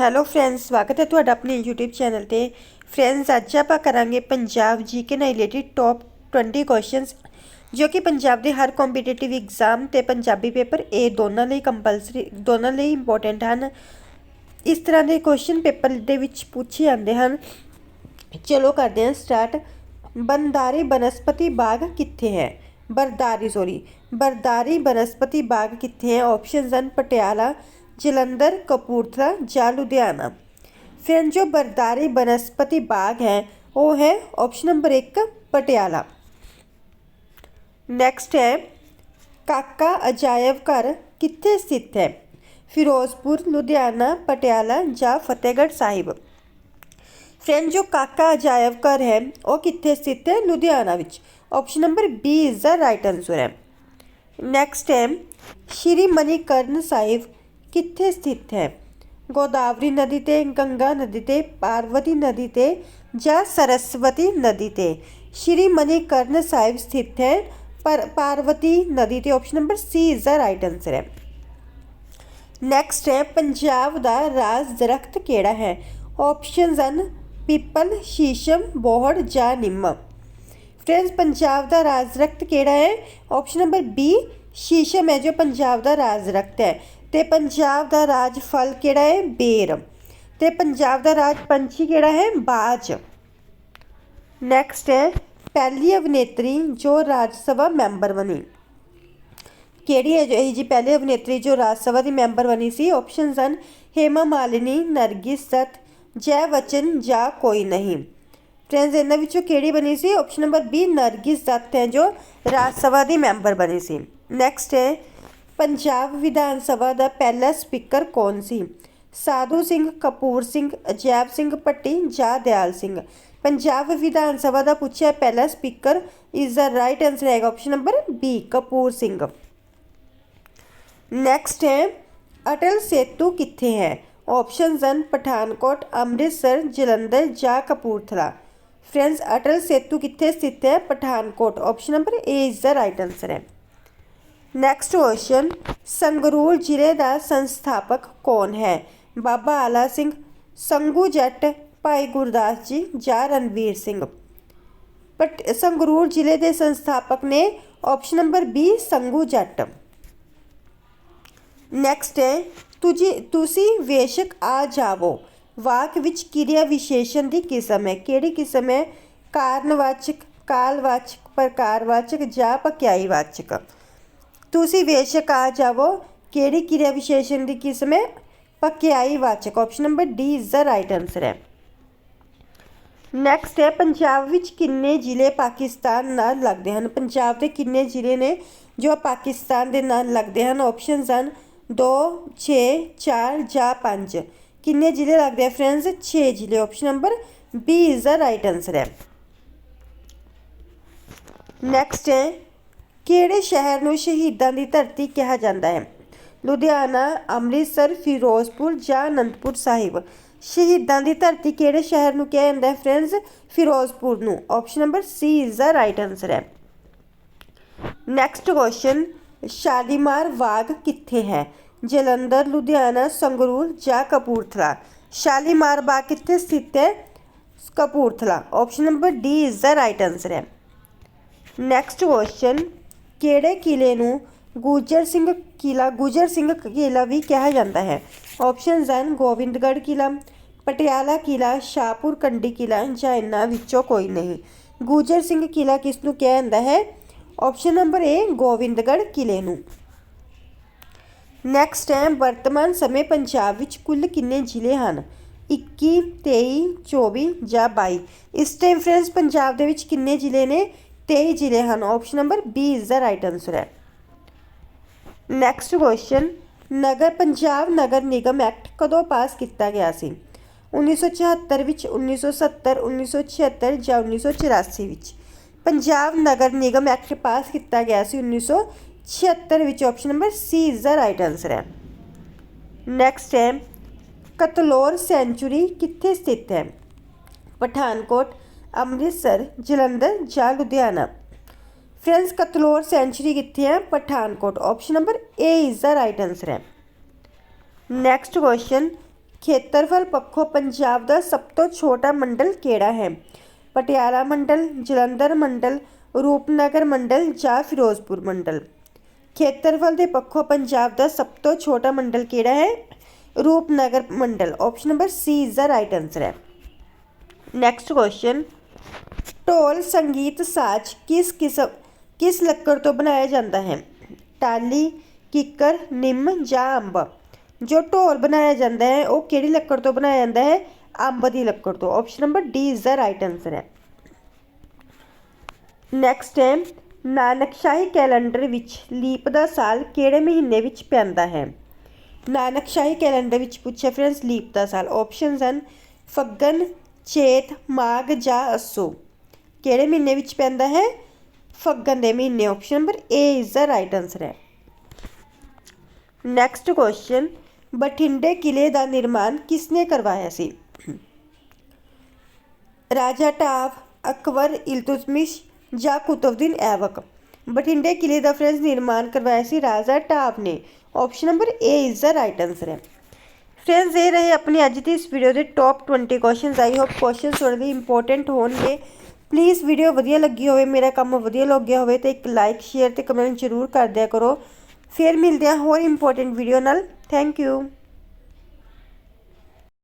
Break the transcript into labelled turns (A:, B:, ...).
A: Hello friends ਸਵਾਗਤ ਹੈ ਤੁਹਾਡਾ ਆਪਣੇ YouTube ਚੈਨਲ ਤੇ। ਫਰੈਂਡਸ ਅੱਜ ਆਪਾਂ ਕਰਾਂਗੇ ਪੰਜਾਬ ਜੀਕੇ ਨਾਲ ਰਿਲੇਟਡ ਟੌਪ 20 ਕੁਐਸਚਨਸ ਜੋ ਕਿ ਪੰਜਾਬ ਦੇ ਹਰ ਕੰਪੀਟੀਟਿਵ ਐਗਜ਼ਾਮ ਤੇ ਪੰਜਾਬੀ ਪੇਪਰ ਇਹ ਦੋਨਾਂ ਲਈ ਕੰਪਲਸਰੀ ਦੋਨਾਂ ਲਈ ਇੰਪੋਰਟੈਂਟ ਹਨ। ਇਸ ਤਰ੍ਹਾਂ ਦੇ ਕੁਐਸਚਨ ਪੇਪਰ ਦੇ ਵਿੱਚ ਪੁੱਛੇ ਜਾਂਦੇ ਹਨ। ਚਲੋ ਕਰਦੇ ਹਾਂ ਸਟਾਰਟ ਬੰਦਾਰੀ ਬਨਸਪਤੀ ਬਾਗ ਕਿੱਥੇ ਹੈ? ਬਰਦਾਰੀ ਸੋਰੀ ਬਰਦਾਰੀ ਬਨਸਪਤੀ ਬਾਗ ਕਿੱਥੇ ਹੈ? ਆਪਸ਼ਨਸ ਹਨ ਪਟਿਆਲਾ ਜਲੰਧਰ, ਕਪੂਰਥਲਾ ਜਾਂ ਲੁਧਿਆਣਾ। ਫਿਰ ਜੋ ਬਰਦਾਰੀ ਬਨਸਪਤੀ ਬਾਗ ਹੈ, ਉਹ ਹੈ ਆਪਸ਼ਨ ਨੰਬਰ 1 ਪਟਿਆਲਾ। ਨੈਕਸਟ ਹੈ, ਕਾਕਾ ਅਜਾਇਬ ਘਰ ਕਿੱਥੇ ਸਥਿਤ ਹੈ? ਫਿਰੋਜ਼ਪੁਰ, ਲੁਧਿਆਣਾ, ਪਟਿਆਲਾ ਜਾਂ ਫਤਿਹਗੜ੍ਹ ਸਾਹਿਬ। ਫਰੈਂਡ ਜੋ ਕਾਕਾ ਅਜਾਇਬ ਘਰ ਹੈ, ਉਹ ਕਿੱਥੇ ਸਥਿਤ ਹੈ? ਲੁਧਿਆਣਾ ਵਿੱਚ। Option number B is the right answer ਹੈ। ਨੈਕਸਟ ਹੈ, ਸ਼੍ਰੀ ਮਨੀਕਰਨ ਸਾਹਿਬ ਕਿੱਥੇ ਸਥਿਤ ਹੈ ਗੋਦਾਵਰੀ ਨਦੀ ਤੇ ਗੰਗਾ ਨਦੀ ਤੇ ਪਾਰਵਤੀ ਨਦੀ ਤੇ ਜਾਂ ਸਰਸਵਤੀ ਨਦੀ ਤੇ ਸ਼੍ਰੀ ਮਨੀਕਰਨ ਸਾਹਿਬ ਸਥਿਤ ਹੈ ਪਰ ਪਾਰਵਤੀ ਨਦੀ ਤੇ option number C is the right answer ਹੈ ਨੈਕਸਟ ਹੈ ਪੰਜਾਬ ਦਾ ਰਾਜ ਦਰਖਤ ਕਿਹੜਾ ਹੈ ਆਪਸ਼ਨਸ ਹਨ ਪੀਪਲ ਸ਼ੀਸ਼ਮ ਬੋਹੜ ਜਾਂ ਨਿੰਮ ਫਰੈਂਡਸ ਪੰਜਾਬ ਦਾ ਰਾਜ ਦਰਖਤ ਕਿਹੜਾ ਹੈ ਆਪਸ਼ਨ ਨੰਬਰ ਬੀ ਸ਼ੀਸ਼ਮ ਹੈ ਜੋ ਪੰਜਾਬ ਦਾ ਰਾਜ ਦਰਖਤ ਹੈ ਤੇ ਪੰਜਾਬ ਦਾ ਰਾਜ ਫਲ ਕਿਹੜਾ ਹੈ? ਬੇਰ। ਤੇ ਪੰਜਾਬ ਦਾ ਰਾਜ ਪੰਛੀ ਕਿਹੜਾ ਹੈ? ਬਾਜ। ਨੈਕਸਟ ਹੈ, ਪਹਿਲੀ ਅਭਿਨੇਤਰੀ ਜੋ ਰਾਜ ਸਭਾ ਮੈਂਬਰ ਬਣੀ। ਕਿਹੜੀ ਹੈ ਜੋ ਇਹ ਜੀ ਪਹਿਲੀ ਅਭਿਨੇਤਰੀ ਜੋ ਰਾਜ ਸਭਾ ਦੀ ਮੈਂਬਰ ਬਣੀ ਸੀ? ਆਪਸ਼ਨਸ ਹਨ, ਹੇਮਾ ਮਾਲਿਨੀ, ਨਰਗਿਸ ਦੱਤ ਜੈ ਵਚਨ ਜਾਂ ਕੋਈ ਨਹੀਂ। ਫਰੈਂਡਸ ਇਹਨਾਂ ਵਿੱਚੋਂ ਕਿਹੜੀ ਬਣੀ ਸੀ? Option number B Nargis Dutt ਹੈ ਜੋ ਰਾਜ ਸਭਾ ਦੀ ਮੈਂਬਰ ਬਣੀ ਸੀ। ਨੈਕਸਟ ਹੈ ਪੰਜਾਬ ਵਿਧਾਨ ਸਭਾ ਦਾ ਪਹਿਲਾ ਸਪੀਕਰ ਕੌਣ ਸੀ? ਸਾਧੂ ਸਿੰਘ, ਕਪੂਰ ਸਿੰਘ, ਅਜੈਬ ਸਿੰਘ, ਭੱਟੀ ਜਾਂ ਦਿਆਲ ਸਿੰਘ? ਪੰਜਾਬ ਵਿਧਾਨ ਸਭਾ ਦਾ ਪੁੱਛਿਆ ਪਹਿਲਾ speaker is the right answer ਹੈਗਾ option number B Kapoor Singh. Next ਹੈ, ਅਟਲ ਸੇਤੂ ਕਿੱਥੇ ਹੈ? ਆਪਸ਼ਨਸ ਹਨ ਪਠਾਨਕੋਟ, ਅੰਮ੍ਰਿਤਸਰ, ਜਲੰਧਰ ਜਾਂ ਕਪੂਰਥਲਾ। ਫਰੈਂਡਸ ਅਟਲ ਸੇਤੂ ਕਿੱਥੇ ਸਥਿਤ ਹੈ? Pathankot. Option number A is the right answer ਹੈ। ਨੈਕਸਟ ਕੁਐਸਚਨ ਸੰਗਰੂਰ ਜ਼ਿਲ੍ਹੇ ਦਾ ਸੰਸਥਾਪਕ ਕੌਣ ਹੈ? ਬਾਬਾ ਆਲਾ ਸਿੰਘ, ਸੰਗੂ ਜੱਟ, ਭਾਈ ਗੁਰਦਾਸ ਜੀ ਜਾਂ ਰਣਵੀਰ ਸਿੰਘ? ਬਟ ਸੰਗਰੂਰ ਜ਼ਿਲ੍ਹੇ ਦੇ ਸੰਸਥਾਪਕ ਨੇ ਆਪਸ਼ਨ ਨੰਬਰ ਬੀ ਸੰਗੂ ਜੱਟ। ਨੈਕਸਟ ਹੈ, ਤੁਜੀ, ਤੁਸੀਂ ਵੇਸ਼ਕ ਆ ਜਾਵੋ। ਵਾਕ ਵਿੱਚ ਕਿਰਿਆ ਵਿਸ਼ੇਸ਼ਣ ਦੀ ਕਿਸਮ ਹੈ। ਕਿਹੜੀ ਕਿਸਮ ਹੈ? ਕਾਰਨਵਾਚਕ, ਕਾਲਵਾਚਕ, ਪ੍ਰਕਾਰਵਾਚਕ ਜਾਂ ਪਕਿਆਈਵਾਚਕ? ਤੁਸੀਂ ਬੇਸ਼ੱਕ ਆ ਜਾਵੋ। ਕਿਹੜੀ ਕਿਰਿਆ ਵਿਸ਼ੇਸ਼ਣ ਦੀ ਕਿਸਮ ਹੈ? ਪਕਿਆਈਵਾਚਕ option number D is the right answer ਹੈ। ਨੈਕਸਟ ਹੈ, ਪੰਜਾਬ ਵਿੱਚ ਕਿੰਨੇ ਜ਼ਿਲ੍ਹੇ ਪਾਕਿਸਤਾਨ ਨਾਲ ਲੱਗਦੇ ਹਨ? ਪੰਜਾਬ ਦੇ ਕਿੰਨੇ ਜ਼ਿਲ੍ਹੇ ਨੇ ਜੋ ਪਾਕਿਸਤਾਨ ਦੇ ਨਾਲ ਲੱਗਦੇ ਹਨ? ਆਪਸ਼ਨਸ ਹਨ 2 6 4 ਜਾਂ 5 ਕਿੰਨੇ ਜ਼ਿਲ੍ਹੇ ਲੱਗਦੇ ਆ ਫਰੈਂਡਸ 6 ਜ਼ਿਲ੍ਹੇ। Option number B is the right answer ਹੈ। ਨੈਕਸਟ ਹੈ ਕਿਹੜੇ ਸ਼ਹਿਰ ਨੂੰ ਸ਼ਹੀਦਾਂ ਦੀ ਧਰਤੀ ਕਿਹਾ ਜਾਂਦਾ ਹੈ? ਲੁਧਿਆਣਾ, ਅੰਮ੍ਰਿਤਸਰ, ਫਿਰੋਜ਼ਪੁਰ ਜਾਂ ਅਨੰਦਪੁਰ ਸਾਹਿਬ? ਸ਼ਹੀਦਾਂ ਦੀ ਧਰਤੀ ਕਿਹੜੇ ਸ਼ਹਿਰ ਨੂੰ ਕਿਹਾ ਜਾਂਦਾ ਹੈ ਫਰੈਂਡਸ? ਫਿਰੋਜ਼ਪੁਰ ਨੂੰ। Option number C is the right answer ਹੈ। ਨੈਕਸਟ ਕੁਐਸਚਨ ਸ਼ਾਲੀਮਾਰ ਬਾਗ ਕਿੱਥੇ ਹੈ? ਜਲੰਧਰ, ਲੁਧਿਆਣਾ, ਸੰਗਰੂਰ ਜਾਂ ਕਪੂਰਥਲਾ? ਸ਼ਾਲੀਮਾਰ ਬਾਗ ਕਿੱਥੇ ਸਥਿਤ ਹੈ? Kapurthala. Option number D is the right answer ਹੈ। ਨੈਕਸਟ ਕੁਐਸਚਨ ਕਿਹੜੇ ਕਿਲੇ ਨੂੰ ਗੁਜਰ ਸਿੰਘ ਕਿਲਾ, ਗੁਜਰ ਸਿੰਘ ਕਿਲਾ ਵੀ ਕਿਹਾ ਜਾਂਦਾ ਹੈ? ਆਪਸ਼ਨਸ ਹਨ ਗੋਬਿੰਦਗੜ੍ਹ ਕਿਲਾ, ਪਟਿਆਲਾ ਕਿਲਾ, ਸ਼ਾਹਪੁਰ ਕੰਡੀ ਕਿਲਾ ਜਾਂ ਇਹਨਾਂ ਵਿੱਚੋਂ ਕੋਈ ਨਹੀਂ। ਗੁਜਰ ਸਿੰਘ ਕਿਲਾ ਕਿਸ ਨੂੰ ਕਿਹਾ ਜਾਂਦਾ ਹੈ? ਆਪਸ਼ਨ ਨੰਬਰ ਏ ਗੋਬਿੰਦਗੜ੍ਹ ਕਿਲੇ ਨੂੰ। ਨੈਕਸਟ ਹੈ, ਵਰਤਮਾਨ ਸਮੇਂ ਪੰਜਾਬ ਵਿੱਚ ਕੁੱਲ ਕਿੰਨੇ ਜ਼ਿਲ੍ਹੇ ਹਨ? 21 23 24 ਜਾਂ 22 ਇਸ ਟਾਈਮ ਫਰੈਂਡਸ ਪੰਜਾਬ ਦੇ ਵਿੱਚ ਕਿੰਨੇ ਜ਼ਿਲ੍ਹੇ ਨੇ? 23 ਜ਼ਿਲ੍ਹੇ ਹਨ। Option number B is the right answer ਹੈ। ਨੈਕਸਟ ਕੁਐਸਚਨ ਨਗਰ ਪੰਜਾਬ ਨਗਰ ਨਿਗਮ ਐਕਟ ਕਦੋਂ ਪਾਸ ਕੀਤਾ ਗਿਆ ਸੀ? 1974 ਵਿੱਚ 1970 1976 ਜਾਂ 1984 ਵਿੱਚ? ਪੰਜਾਬ ਨਗਰ ਨਿਗਮ ਐਕਟ ਪਾਸ ਕੀਤਾ ਗਿਆ ਸੀ 1976 ਵਿੱਚ। Option number C is the right answer ਹੈ। ਨੈਕਸਟ ਹੈ, ਕਤਲੋਰ ਸੈਂਚੁਰੀ ਕਿੱਥੇ ਸਥਿਤ ਹੈ? ਪਠਾਨਕੋਟ ਅੰਮ੍ਰਿਤਸਰ, ਜਲੰਧਰ ਜਾਂ ਲੁਧਿਆਣਾ। ਫਰੈਂਡਸ, ਕਤਲੋਰ ਸੈਂਚੁਰੀ ਕਿੱਥੇ ਹੈ? Pathankot. Option number A is the right answer ਹੈ। ਨੈਕਸਟ ਕੁਐਸਚਨ ਖੇਤਰਫਲ ਪੱਖੋਂ ਪੰਜਾਬ ਦਾ ਸਭ ਤੋਂ ਛੋਟਾ ਮੰਡਲ ਕਿਹੜਾ ਹੈ? ਪਟਿਆਲਾ ਮੰਡਲ, ਜਲੰਧਰ ਮੰਡਲ, ਰੂਪਨਗਰ ਮੰਡਲ ਜਾਂ ਫਿਰੋਜ਼ਪੁਰ ਮੰਡਲ? ਖੇਤਰਫਲ ਦੇ ਪੱਖੋਂ ਪੰਜਾਬ ਦਾ ਸਭ ਤੋਂ ਛੋਟਾ ਮੰਡਲ ਕਿਹੜਾ ਹੈ? ਰੂਪਨਗਰ ਮੰਡਲ। Option number C is the right answer ਹੈ। ਨੈਕਸਟ ਕੁਐਸਚਨ ਢੋਲ ਸੰਗੀਤ ਸਾਜ਼ ਕਿਸ ਕਿਸਮ, ਕਿਸ ਲੱਕੜ ਤੋਂ ਬਣਾਇਆ ਜਾਂਦਾ ਹੈ? ਟਾਲੀ, ਕਿੱਕਰ, ਨਿੰਮ ਜਾਂ ਅੰਬ? ਜੋ ਢੋਲ ਬਣਾਇਆ ਜਾਂਦਾ ਹੈ, ਉਹ ਕਿਹੜੀ ਲੱਕੜ ਤੋਂ ਬਣਾਇਆ ਜਾਂਦਾ ਹੈ? ਅੰਬ ਦੀ ਲੱਕੜ ਤੋਂ। Option number D is the right answer ਹੈ। ਨੈਕਸਟ ਹੈ, ਨਾਨਕਸ਼ਾਹੀ ਕੈਲੰਡਰ ਵਿੱਚ ਲੀਪ ਦਾ ਸਾਲ ਕਿਹੜੇ ਮਹੀਨੇ ਵਿੱਚ ਪੈਂਦਾ ਹੈ? ਨਾਨਕਸ਼ਾਹੀ ਕੈਲੰਡਰ ਵਿੱਚ ਪੁੱਛਿਆ ਫਰੈਂਡਸ ਲੀਪ ਦਾ ਸਾਲ। ਆਪਸ਼ਨਸ ਹਨ, ਫੱਗਣ, ਚੇਤ, ਮਾਘ ਜਾਂ ਅਸੂ। ਕਿਹੜੇ ਮਹੀਨੇ ਵਿੱਚ ਪੈਂਦਾ ਹੈ? ਫੱਗਣ ਦੇ ਮਹੀਨੇ option number A is the right answer ਹੈ। ਨੈਕਸਟ ਕੁਐਸਚਨ ਬਠਿੰਡੇ ਕਿਲੇ ਦਾ ਨਿਰਮਾਣ ਕਿਸਨੇ ਕਰਵਾਇਆ ਸੀ? ਰਾਜਾ ਢਾਬ ਅਕਬਰ, ਇਲਤੁਤਮਿਸ਼ ਜਾਂ ਕੁਤਬਦੀਨ ਐਬਕ ਬਠਿੰਡੇ ਕਿਲੇ ਦਾ ਫਰੈਂਡਸ ਨਿਰਮਾਣ ਕਰਵਾਇਆ ਸੀ ਰਾਜਾ ਢਾਬ ਨੇ। Option number A is the right answer ਹੈ। ਫਰੈਂਡਸ ਇਹ ਰਹੇ ਆਪਣੀ ਅੱਜ ਦੀ ਇਸ ਵੀਡੀਓ ਦੇ top 20 questions I hope questions ਥੋੜੇ ਜਿਹੇ ਇੰਪੋਰਟੈਂਟ ਹੋਣਗੇ। ਪਲੀਜ਼ ਵੀਡੀਓ ਵਧੀਆ ਲੱਗੀ ਹੋਵੇ, ਮੇਰਾ ਕੰਮ ਵਧੀਆ ਲੱਗਿਆ ਹੋਵੇ ਤਾਂ ਇੱਕ ਲਾਈਕ ਸ਼ੇਅਰ ਤੇ ਕਮੈਂਟ ਜ਼ਰੂਰ ਕਰ ਦਿਆ ਕਰੋ। ਫਿਰ ਮਿਲਦੇ ਹਾਂ ਹੋਰ ਇੰਪੋਰਟੈਂਟ ਵੀਡੀਓ ਨਾਲ। Thank you